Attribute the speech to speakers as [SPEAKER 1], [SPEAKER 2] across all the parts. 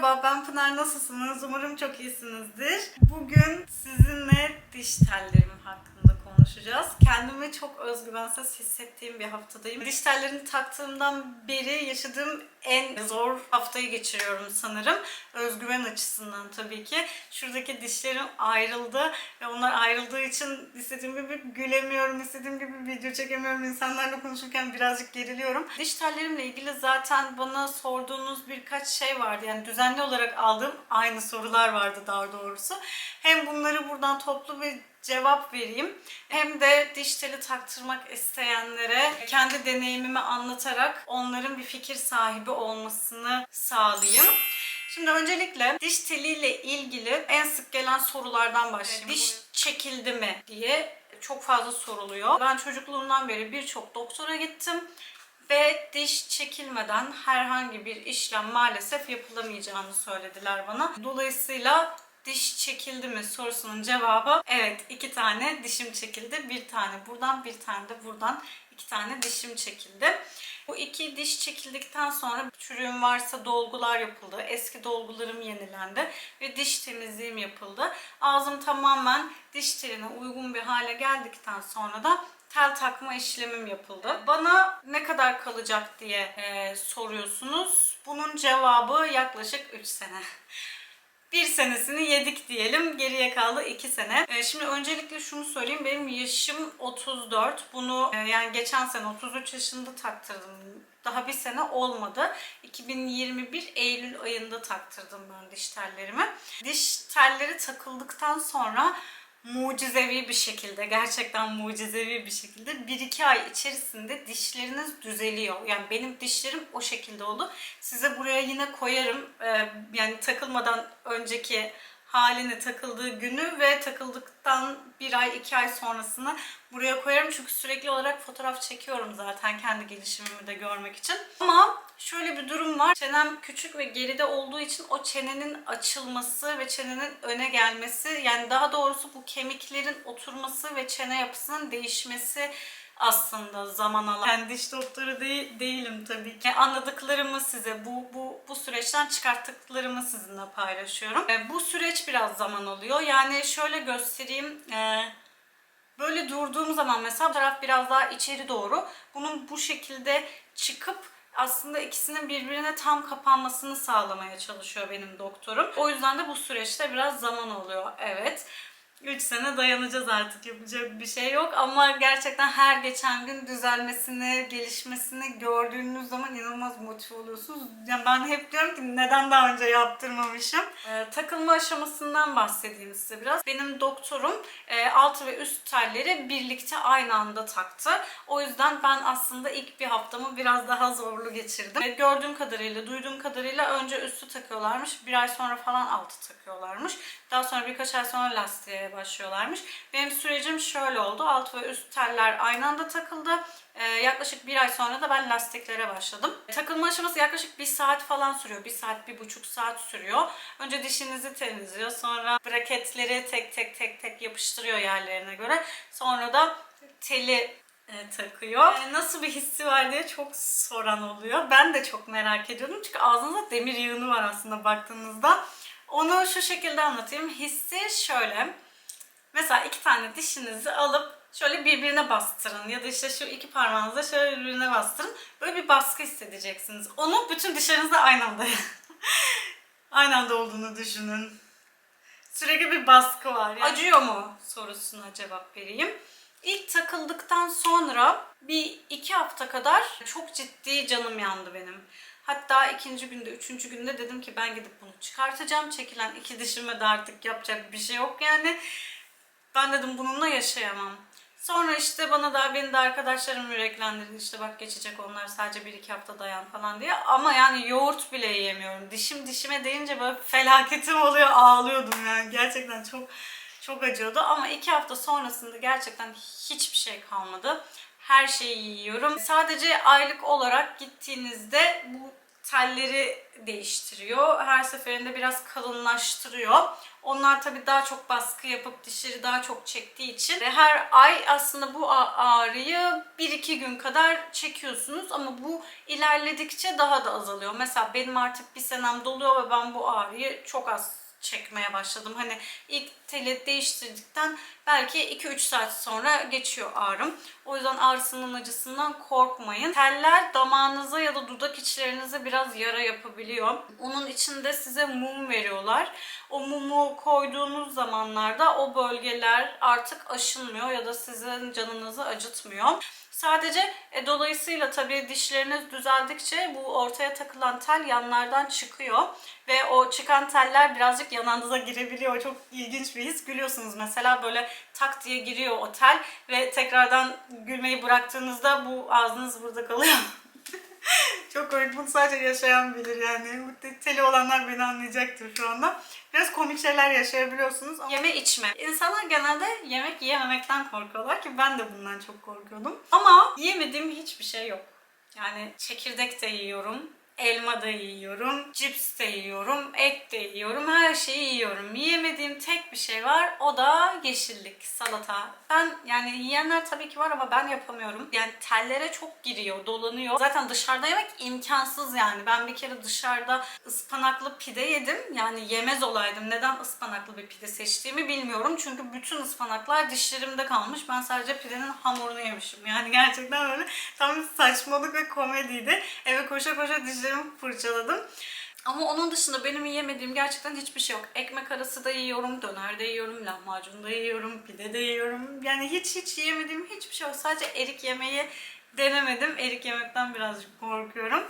[SPEAKER 1] Merhaba ben Pınar nasılsınız? Umarım çok iyisinizdir. Bugün sizinle diş tellerim hakkında konuşacağız. Kendimi çok özgüvensiz hissettiğim bir haftadayım. Diş tellerini taktığımdan beri yaşadığım en zor haftayı geçiriyorum sanırım. Özgüven açısından tabii ki. Şuradaki dişlerim ayrıldı ve onlar ayrıldığı için istediğim gibi gülemiyorum, istediğim gibi video çekemiyorum. İnsanlarla konuşurken birazcık geriliyorum. Diş tellerimle ilgili zaten bana sorduğunuz birkaç şey vardı. Yani düzenli olarak aldığım aynı sorular vardı daha doğrusu. Hem bunları buradan toplu bir cevap vereyim. Hem de diş teli taktırmak isteyenlere kendi deneyimimi anlatarak onların bir fikir sahibi olmasını sağlayayım. Şimdi öncelikle diş teliyle ilgili en sık gelen sorulardan başlayayım. Diş çekildi mi diye çok fazla soruluyor. Ben çocukluğumdan beri birçok doktora gittim ve diş çekilmeden herhangi bir işlem maalesef yapılamayacağını söylediler bana. Dolayısıyla diş çekildi mi sorusunun cevabı evet iki tane dişim çekildi. Bir tane buradan bir tane de buradan iki tane dişim çekildi. Bu iki diş çekildikten sonra çürüğüm varsa dolgular yapıldı. Eski dolgularım yenilendi ve diş temizliğim yapıldı. Ağzım tamamen diş teline uygun bir hale geldikten sonra da tel takma işlemim yapıldı. Bana ne kadar kalacak diye e, soruyorsunuz. Bunun cevabı yaklaşık 3 sene. Bir senesini yedik diyelim. Geriye kaldı 2 sene. Ee, şimdi öncelikle şunu söyleyeyim. Benim yaşım 34. Bunu e, yani geçen sene 33 yaşında taktırdım. Daha bir sene olmadı. 2021 Eylül ayında taktırdım ben diş tellerimi. Diş telleri takıldıktan sonra mucizevi bir şekilde, gerçekten mucizevi bir şekilde 1-2 ay içerisinde dişleriniz düzeliyor. Yani benim dişlerim o şekilde oldu. Size buraya yine koyarım. Ee, yani takılmadan önceki halini takıldığı günü ve takıldıktan bir ay iki ay sonrasını buraya koyarım. Çünkü sürekli olarak fotoğraf çekiyorum zaten kendi gelişimimi de görmek için. Ama şöyle bir durum var. Çenem küçük ve geride olduğu için o çenenin açılması ve çenenin öne gelmesi yani daha doğrusu bu kemiklerin oturması ve çene yapısının değişmesi aslında zaman alan. Ben diş doktoru değil, değilim tabii ki. Anladıklarımı size bu bu bu süreçten çıkarttıklarımı sizinle paylaşıyorum. E, bu süreç biraz zaman alıyor. Yani şöyle göstereyim. E, böyle durduğum zaman mesela bu taraf biraz daha içeri doğru. Bunun bu şekilde çıkıp aslında ikisinin birbirine tam kapanmasını sağlamaya çalışıyor benim doktorum. O yüzden de bu süreçte biraz zaman oluyor. Evet. 3 sene dayanacağız artık yapacak bir şey yok ama gerçekten her geçen gün düzelmesini, gelişmesini gördüğünüz zaman inanılmaz motive oluyorsunuz. Yani ben hep diyorum ki neden daha önce yaptırmamışım. Ee, takılma aşamasından bahsedeyim size biraz. Benim doktorum e, alt ve üst telleri birlikte aynı anda taktı. O yüzden ben aslında ilk bir haftamı biraz daha zorlu geçirdim. E, gördüğüm kadarıyla, duyduğum kadarıyla önce üstü takıyorlarmış. Bir ay sonra falan altı takıyorlarmış. Daha sonra birkaç ay sonra lastiğe başlıyorlarmış. Benim sürecim şöyle oldu. Alt ve üst teller aynı anda takıldı. Ee, yaklaşık bir ay sonra da ben lastiklere başladım. Takılma aşaması yaklaşık bir saat falan sürüyor. Bir saat, bir buçuk saat sürüyor. Önce dişinizi temizliyor. Sonra braketleri tek tek tek tek yapıştırıyor yerlerine göre. Sonra da teli e, takıyor. E, nasıl bir hissi var diye çok soran oluyor. Ben de çok merak ediyorum. Çünkü ağzınızda demir yığını var aslında baktığınızda. Onu şu şekilde anlatayım. Hissi şöyle. Mesela iki tane dişinizi alıp şöyle birbirine bastırın ya da işte şu iki parmağınızla şöyle birbirine bastırın. Böyle bir baskı hissedeceksiniz. Onu bütün dişlerinizde aynı anda aynı anda olduğunu düşünün. Sürekli bir baskı var. Yani. Acıyor mu sorusuna cevap vereyim. İlk takıldıktan sonra bir iki hafta kadar çok ciddi canım yandı benim. Hatta ikinci günde, üçüncü günde dedim ki ben gidip bunu çıkartacağım. Çekilen iki dişime de artık yapacak bir şey yok yani. Ben dedim bununla yaşayamam. Sonra işte bana da beni de arkadaşlarım yüreklendirdi. İşte bak geçecek onlar sadece bir iki hafta dayan falan diye. Ama yani yoğurt bile yiyemiyorum. Dişim dişime değince böyle felaketim oluyor. Ağlıyordum yani. Gerçekten çok çok acıyordu. Ama iki hafta sonrasında gerçekten hiçbir şey kalmadı. Her şeyi yiyorum. Sadece aylık olarak gittiğinizde bu telleri değiştiriyor. Her seferinde biraz kalınlaştırıyor. Onlar tabii daha çok baskı yapıp dişleri daha çok çektiği için ve her ay aslında bu ağrıyı 1-2 gün kadar çekiyorsunuz ama bu ilerledikçe daha da azalıyor. Mesela benim artık bir senem doluyor ve ben bu ağrıyı çok az çekmeye başladım. Hani ilk teli değiştirdikten belki 2-3 saat sonra geçiyor ağrım. O yüzden ağrısının acısından korkmayın. Teller damağınıza ya da dudak içlerinize biraz yara yapabiliyor. Onun içinde size mum veriyorlar. O mumu koyduğunuz zamanlarda o bölgeler artık aşınmıyor ya da sizin canınızı acıtmıyor. Sadece e, dolayısıyla tabii dişleriniz düzeldikçe bu ortaya takılan tel yanlardan çıkıyor ve o çıkan teller birazcık yanağınıza girebiliyor. Çok ilginç bir his. Gülüyorsunuz mesela böyle tak diye giriyor o tel ve tekrardan gülmeyi bıraktığınızda bu ağzınız burada kalıyor. Çok komik. Bunu sadece yaşayan bilir yani. Teli olanlar beni anlayacaktır şu anda. Biraz komik şeyler yaşayabiliyorsunuz. Ama... Yeme içme. İnsanlar genelde yemek yiyememekten korkuyorlar ki ben de bundan çok korkuyordum. Ama yemediğim hiçbir şey yok. Yani çekirdek de yiyorum. Elma da yiyorum, cips de yiyorum, et de yiyorum, her şeyi yiyorum. Yiyemediğim tek bir şey var, o da yeşillik, salata. Ben yani yiyenler tabii ki var ama ben yapamıyorum. Yani tellere çok giriyor, dolanıyor. Zaten dışarıda yemek imkansız yani. Ben bir kere dışarıda ıspanaklı pide yedim. Yani yemez olaydım. Neden ıspanaklı bir pide seçtiğimi bilmiyorum. Çünkü bütün ıspanaklar dişlerimde kalmış. Ben sadece pidenin hamurunu yemişim. Yani gerçekten böyle tam saçmalık ve komediydi. Eve koşa koşa dişlerimi fırçaladım. Ama onun dışında benim yiyemediğim gerçekten hiçbir şey yok. Ekmek arası da yiyorum, döner de yiyorum, lahmacun da yiyorum, pide de yiyorum. Yani hiç hiç yiyemediğim hiçbir şey yok. Sadece erik yemeyi denemedim. Erik yemekten birazcık korkuyorum.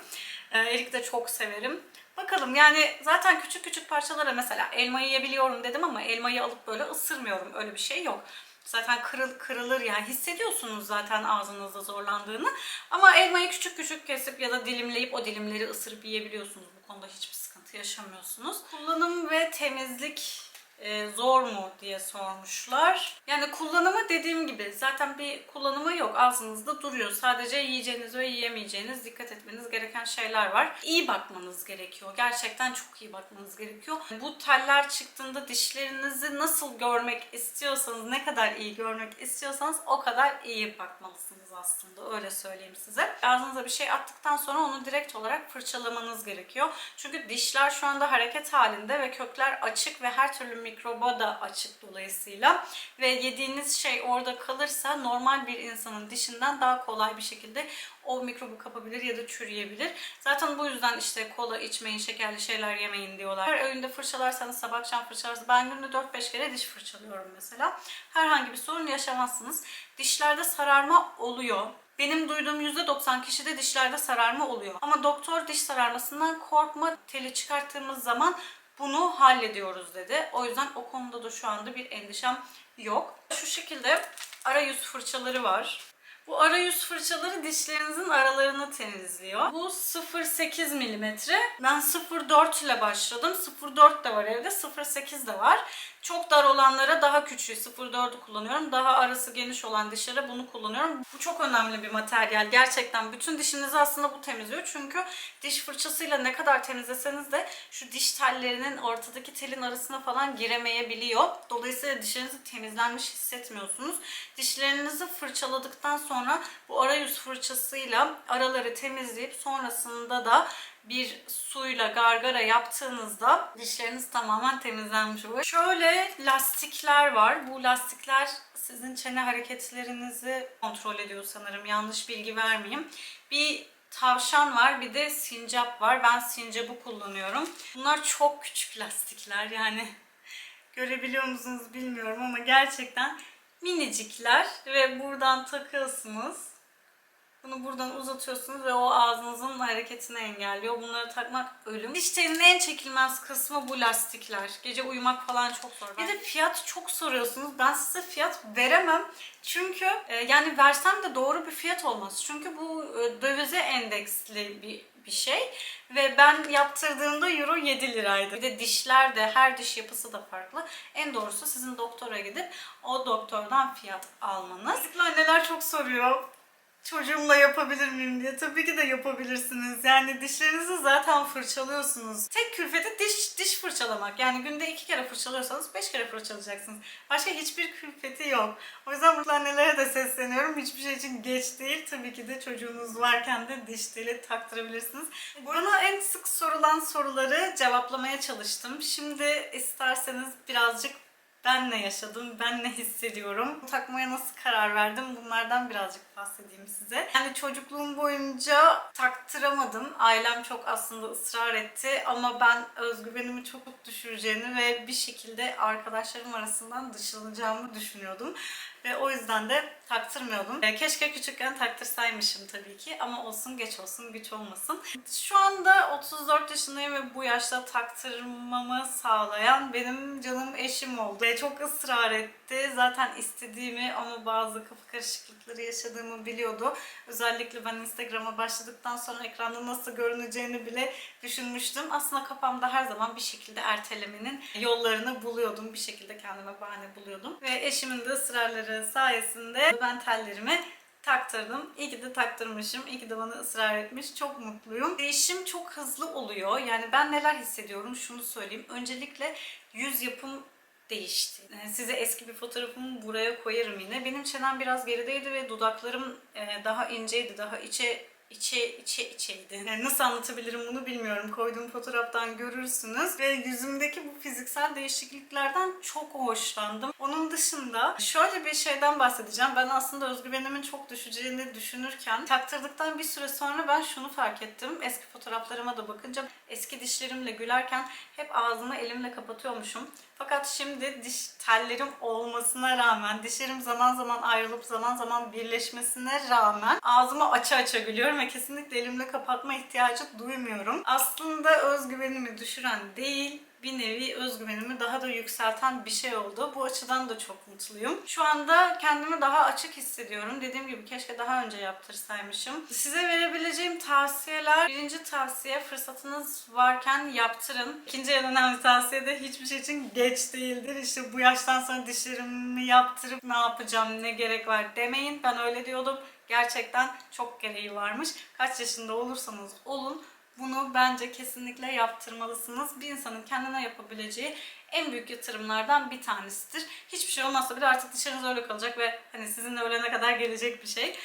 [SPEAKER 1] Ee, erik de çok severim. Bakalım yani zaten küçük küçük parçalara mesela elmayı yiyebiliyorum dedim ama elmayı alıp böyle ısırmıyorum. Öyle bir şey yok. Zaten kırıl, kırılır yani hissediyorsunuz zaten ağzınızda zorlandığını. Ama elmayı küçük küçük kesip ya da dilimleyip o dilimleri ısırıp yiyebiliyorsunuz. Bu konuda hiçbir sıkıntı yaşamıyorsunuz. Kullanım ve temizlik e, zor mu diye sormuşlar. Yani kullanımı dediğim gibi zaten bir kullanımı yok. Ağzınızda duruyor. Sadece yiyeceğiniz ve yiyemeyeceğiniz dikkat etmeniz gereken şeyler var. İyi bakmanız gerekiyor. Gerçekten çok iyi bakmanız gerekiyor. Bu teller çıktığında dişlerinizi nasıl görmek istiyorsanız, ne kadar iyi görmek istiyorsanız o kadar iyi bakmalısınız aslında. Öyle söyleyeyim size. Ağzınıza bir şey attıktan sonra onu direkt olarak fırçalamanız gerekiyor. Çünkü dişler şu anda hareket halinde ve kökler açık ve her türlü mikroba da açık dolayısıyla. Ve yediğiniz şey orada kalırsa normal bir insanın dişinden daha kolay bir şekilde o mikrobu kapabilir ya da çürüyebilir. Zaten bu yüzden işte kola içmeyin, şekerli şeyler yemeyin diyorlar. Her öğünde fırçalarsanız, sabah akşam fırçalarsanız ben günde 4-5 kere diş fırçalıyorum mesela. Herhangi bir sorun yaşamazsınız. Dişlerde sararma oluyor. Benim duyduğum %90 kişide dişlerde sararma oluyor. Ama doktor diş sararmasından korkma, teli çıkarttığımız zaman bunu hallediyoruz dedi. O yüzden o konuda da şu anda bir endişem yok. Şu şekilde arayüz fırçaları var. Bu arayüz fırçaları dişlerinizin aralarını temizliyor. Bu 0.8 milimetre. Ben 0.4 ile başladım. 0.4 de var evde, 0.8 de var. Çok dar olanlara daha küçüğü 0.4'ü kullanıyorum. Daha arası geniş olan dişlere bunu kullanıyorum. Bu çok önemli bir materyal. Gerçekten bütün dişinizi aslında bu temizliyor. Çünkü diş fırçasıyla ne kadar temizleseniz de şu diş tellerinin ortadaki telin arasına falan giremeyebiliyor. Dolayısıyla dişlerinizi temizlenmiş hissetmiyorsunuz. Dişlerinizi fırçaladıktan sonra bu arayüz fırçasıyla araları temizleyip sonrasında da bir suyla gargara yaptığınızda dişleriniz tamamen temizlenmiş oluyor. Şöyle lastikler var. Bu lastikler sizin çene hareketlerinizi kontrol ediyor sanırım. Yanlış bilgi vermeyeyim. Bir tavşan var bir de sincap var. Ben sincapı kullanıyorum. Bunlar çok küçük lastikler yani. Görebiliyor musunuz bilmiyorum ama gerçekten minicikler ve buradan takıyorsunuz. Bunu buradan uzatıyorsunuz ve o ağzınızın hareketini engelliyor. Bunları takmak ölüm. Diş telinin en çekilmez kısmı bu lastikler. Gece uyumak falan çok zor. Bir de fiyat çok soruyorsunuz. Ben size fiyat veremem. Çünkü e, yani versem de doğru bir fiyat olmaz. Çünkü bu e, dövize endeksli bir bir şey ve ben yaptırdığımda euro 7 liraydı. Bir de dişler de her diş yapısı da farklı. En doğrusu sizin doktora gidip o doktordan fiyat almanız. Çocuklu anneler çok soruyor. Çocuğumla yapabilir miyim diye. Tabii ki de yapabilirsiniz. Yani dişlerinizi zaten fırçalıyorsunuz. Tek külfeti diş diş fırçalamak. Yani günde iki kere fırçalıyorsanız beş kere fırçalayacaksınız. Başka hiçbir külfeti yok. O yüzden burada annelere de sesleniyorum. Hiçbir şey için geç değil. Tabii ki de çocuğunuz varken de diş teli taktırabilirsiniz. Bana en sık sorulan soruları cevaplamaya çalıştım. Şimdi isterseniz birazcık ben ne yaşadım, ben ne hissediyorum, takmaya nasıl karar verdim bunlardan birazcık bahsedeyim size. Yani çocukluğum boyunca taktıramadım. Ailem çok aslında ısrar etti ama ben özgüvenimi çok düşüreceğini ve bir şekilde arkadaşlarım arasından dışlanacağımı düşünüyordum. Ve o yüzden de taktırmıyordum. E, Keşke küçükken taktırsaymışım tabii ki ama olsun geç olsun güç olmasın. Şu anda 34 yaşındayım ve bu yaşta taktırmamı sağlayan benim canım eşim oldu. Ve çok ısrar etti. Zaten istediğimi ama bazı kafa karışıklıkları yaşadığımı biliyordu. Özellikle ben Instagram'a başladıktan sonra ekranda nasıl görüneceğini bile düşünmüştüm. Aslında kafamda her zaman bir şekilde ertelemenin yollarını buluyordum. Bir şekilde kendime bahane buluyordum. Ve eşimin de ısrarları sayesinde ben tellerimi taktırdım. İyi ki de taktırmışım. İyi ki de bana ısrar etmiş. Çok mutluyum. Değişim çok hızlı oluyor. Yani ben neler hissediyorum şunu söyleyeyim. Öncelikle yüz yapım değişti. Yani Size eski bir fotoğrafımı buraya koyarım yine. Benim çenem biraz gerideydi ve dudaklarım e, daha inceydi, daha içe içe içe içeydi. Yani nasıl anlatabilirim bunu bilmiyorum. Koyduğum fotoğraftan görürsünüz ve yüzümdeki bu fiziksel değişikliklerden çok hoşlandım. Onun dışında şöyle bir şeyden bahsedeceğim. Ben aslında özgüvenimin çok düşeceğini düşünürken taktırdıktan bir süre sonra ben şunu fark ettim. Eski fotoğraflarıma da bakınca eski dişlerimle gülerken hep ağzımı elimle kapatıyormuşum. Fakat şimdi diş tellerim olmasına rağmen, dişlerim zaman zaman ayrılıp zaman zaman birleşmesine rağmen ağzımı aça aça gülüyorum ve kesinlikle elimle kapatma ihtiyacı duymuyorum. Aslında özgüvenimi düşüren değil, bir nevi özgüvenimi daha da yükselten bir şey oldu. Bu açıdan da çok mutluyum. Şu anda kendimi daha açık hissediyorum. Dediğim gibi keşke daha önce yaptırsaymışım. Size verebileceğim tavsiyeler. Birinci tavsiye fırsatınız varken yaptırın. İkinci en önemli tavsiye de hiçbir şey için geç değildir. İşte bu yaştan sonra dişlerimi yaptırıp ne yapacağım, ne gerek var demeyin. Ben öyle diyordum. Gerçekten çok gereği varmış. Kaç yaşında olursanız olun bunu bence kesinlikle yaptırmalısınız. Bir insanın kendine yapabileceği en büyük yatırımlardan bir tanesidir. Hiçbir şey olmazsa bile artık dışarınız öyle kalacak ve hani sizinle ölene kadar gelecek bir şey.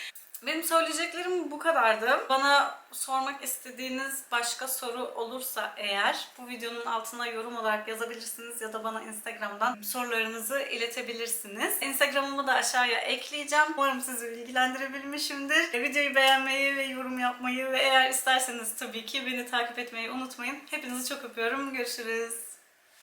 [SPEAKER 1] Benim söyleyeceklerim bu kadardı. Bana sormak istediğiniz başka soru olursa eğer bu videonun altına yorum olarak yazabilirsiniz ya da bana Instagram'dan sorularınızı iletebilirsiniz. Instagram'ımı da aşağıya ekleyeceğim. Umarım sizi bilgilendirebilmişimdir. Videoyu beğenmeyi ve yorum yapmayı ve eğer isterseniz tabii ki beni takip etmeyi unutmayın. Hepinizi çok öpüyorum. Görüşürüz.